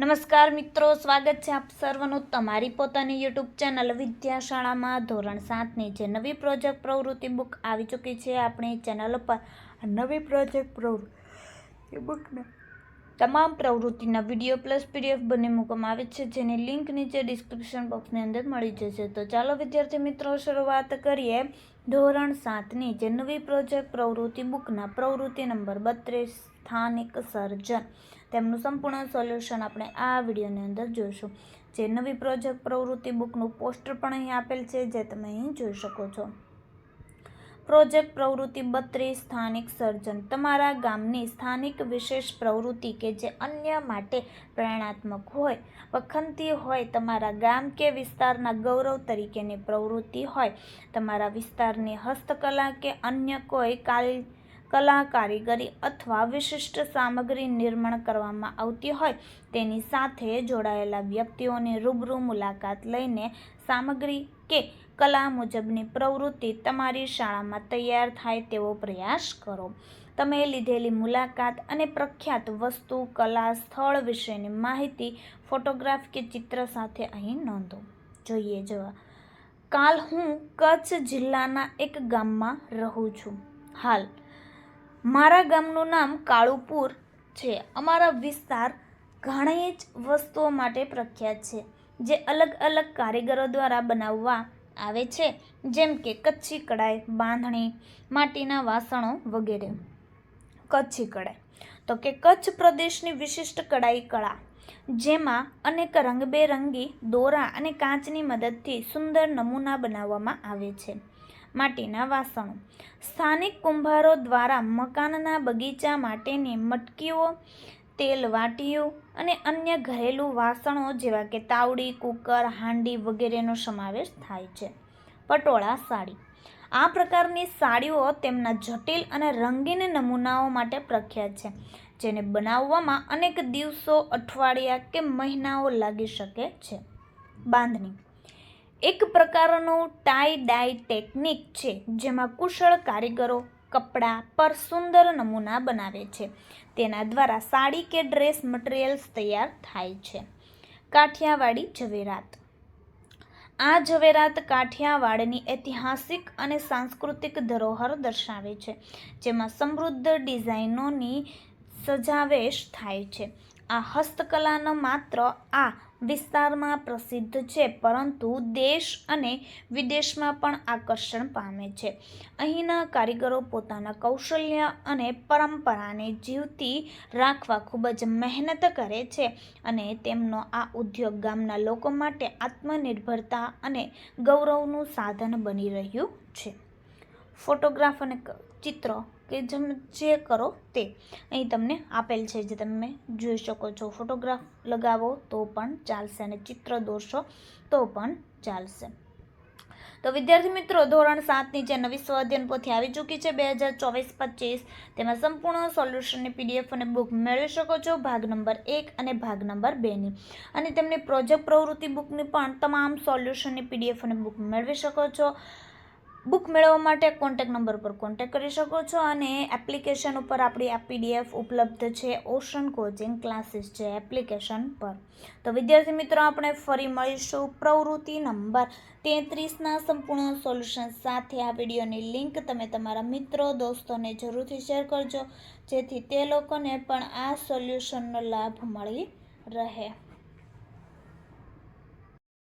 નમસ્કાર મિત્રો, સ્વાગત છે આપ સર્વનું તમારી પોતાની યુટ્યુબ ચેનલ વિદ્યાશાળામાં ધોરણ સાતની જે નવી પ્રોજેક્ટ પ્રવૃત્તિ બુક આવી ચૂકી છે, આપણી ચેનલ પર નવી પ્રોજેક્ટ પ્રવૃત્તિ બુકના તમામ પ્રવૃત્તિના વીડિયો પ્લસ પીડીએફ બંને મૂકવામાં આવે છે, જેની લિંક નીચે ડિસ્ક્રિપ્શન બોક્સની અંદર મળી જશે. તો ચાલો, વિદ્યાર્થી મિત્રો, શરૂઆત કરીએ ધોરણ સાતની, જે નવી પ્રોજેક્ટ પ્રવૃત્તિ બુકના પ્રવૃત્તિ નંબર બત્રીસ, સ્થાનિક સર્જન. તેમનું સંપૂર્ણ સોલ્યુશન આપણે આ વિડીયોની અંદર જોઈશું. જે નવી પ્રોજેક્ટ પ્રવૃત્તિ બુકનું પોસ્ટર પણ અહીં આપેલ છે, જે તમે અહીં જોઈ શકો છો. પ્રોજેક્ટ પ્રવૃત્તિ બત્રીસ સ્થાનિક સર્જન. તમારા ગામની સ્થાનિક વિશેષ પ્રવૃત્તિ કે જે અન્ય માટે પ્રેરણાત્મક હોય, વખંતી હોય, તમારા ગામ કે વિસ્તારના ગૌરવ તરીકેની પ્રવૃત્તિ હોય, તમારા વિસ્તારની હસ્તકલા કે અન્ય કોઈ કાલ કલા કારીગરી અથવા વિશિષ્ટ સામગ્રી નિર્માણ કરવામાં આવતી હોય, તેની સાથે જોડાયેલા વ્યક્તિઓની રૂબરૂ મુલાકાત લઈને સામગ્રી કે કલા મુજબની પ્રવૃત્તિ તમારી શાળામાં તૈયાર થાય તેવો પ્રયાસ કરો. તમે લીધેલી મુલાકાત અને પ્રખ્યાત વસ્તુ, કલા, સ્થળ વિશેની માહિતી, ફોટોગ્રાફ કે ચિત્ર સાથે અહીં નોંધો. જોઈએ જવા કાલ હું કચ્છ જિલ્લાના એક ગામમાં રહું છું. હાલ, મારા ગામનું નામ કાળુપુર છે. અમારા વિસ્તાર ઘણી જ વસ્તુઓ માટે પ્રખ્યાત છે, જે અલગ અલગ કારીગરો દ્વારા બનાવવા આવે છે, જેમ કે કચ્છી કડાઈ બાંધણી, માટીના વાસણો વગેરે. કચ્છી કડાઈ તો કે કચ્છ પ્રદેશની વિશિષ્ટ કડાઈ કળા, જેમાં અનેક રંગબેરંગી, દોરા અને કાચની મદદથી સુંદર નમૂના બનાવવામાં આવે છે. માટીના વાસણો. સ્થાનિક કુંભારો દ્વારા મકાનના બગીચા માટેની મટકીઓ તેલ વાટીઓ અને અન્ય ઘરેલું વાસણો જેવા કે તાવડી, કુકર, હાંડી વગેરેનો સમાવેશ થાય છે. પટોળા સાડી. આ પ્રકારની સાડીઓ તેમના જટિલ અને રંગીન નમૂનાઓ માટે પ્રખ્યાત છે, જેને બનાવવામાં અનેક દિવસો, અઠવાડિયા કે મહિનાઓ લાગી શકે છે. બાંધણી. એક પ્રકારનું ટાઈ ડાય ટેકનિક છે, જેમાં કુશળ કારીગરો કપડાં પર સુંદર નમૂના બનાવે છે. તેના દ્વારા સાડી કે ડ્રેસ મટીરિયલ્સ તૈયાર થાય છે. કાઠિયાવાડી ઝવેરાત. આ ઝવેરાત કાઠિયાવાડની ઐતિહાસિક અને સાંસ્કૃતિક ધરોહર દર્શાવે છે, જેમાં સમૃદ્ધ ડિઝાઇનોની સજાવેશ થાય છે. આ હસ્તકલાનો માત્ર આ વિસ્તારમાં પ્રસિદ્ધ છે, પરંતુ દેશ અને વિદેશમાં પણ આકર્ષણ પામે છે. અહીંના કારીગરો પોતાના કૌશલ્ય અને પરંપરાને જીવતી રાખવા ખૂબ જ મહેનત કરે છે અને તેમનો આ ઉદ્યોગ ગામના લોકો માટે આત્મનિર્ભરતા અને ગૌરવનું સાધન બની રહ્યું છે. ફોટોગ્રાફ અને ચિત્ર કે જેમ જે કરો તે. અહીં તમને આપેલ છે, જે તમે જોઈ શકો છો. ફોટોગ્રાફ લગાવો તો પણ ચાલશે અને ચિત્ર દોરશો તો પણ ચાલશે. તો વિદ્યાર્થી મિત્રો, ધોરણ સાતની જે નવી સ્વાધ્યાયન પોથી આવી ચૂકી છે બે હજાર ચોવીસ પચીસ, તેમાં સંપૂર્ણ સોલ્યુશનની પીડીએફ અને બુક મેળવી શકો છો ભાગ નંબર એક અને ભાગ નંબર બેની અને તેમની પ્રોજેક્ટ પ્રવૃત્તિ બુકની પણ તમામ સોલ્યુશનની પીડીએફ અને બુક મેળવી શકો છો. બુક મેળવવા માટે કોન્ટેક નંબર પર કોન્ટેક કરી શકો છો અને એપ્લિકેશન ઉપર આપણી આ પીડીએફ ઉપલબ્ધ છે ઓશન કોચિંગ ક્લાસીસ છે એપ્લિકેશન પર. તો વિદ્યાર્થી મિત્રો, આપણે ફરી મળીશું. પ્રવૃત્તિ નંબર તેત્રીસના સંપૂર્ણ સોલ્યુશન સાથે આ વિડીયોની લિંક તમે તમારા મિત્રો, દોસ્તોને જરૂરથી શેર કરજો, જેથી તે લોકોને પણ આ સોલ્યુશનનો લાભ મળી રહે.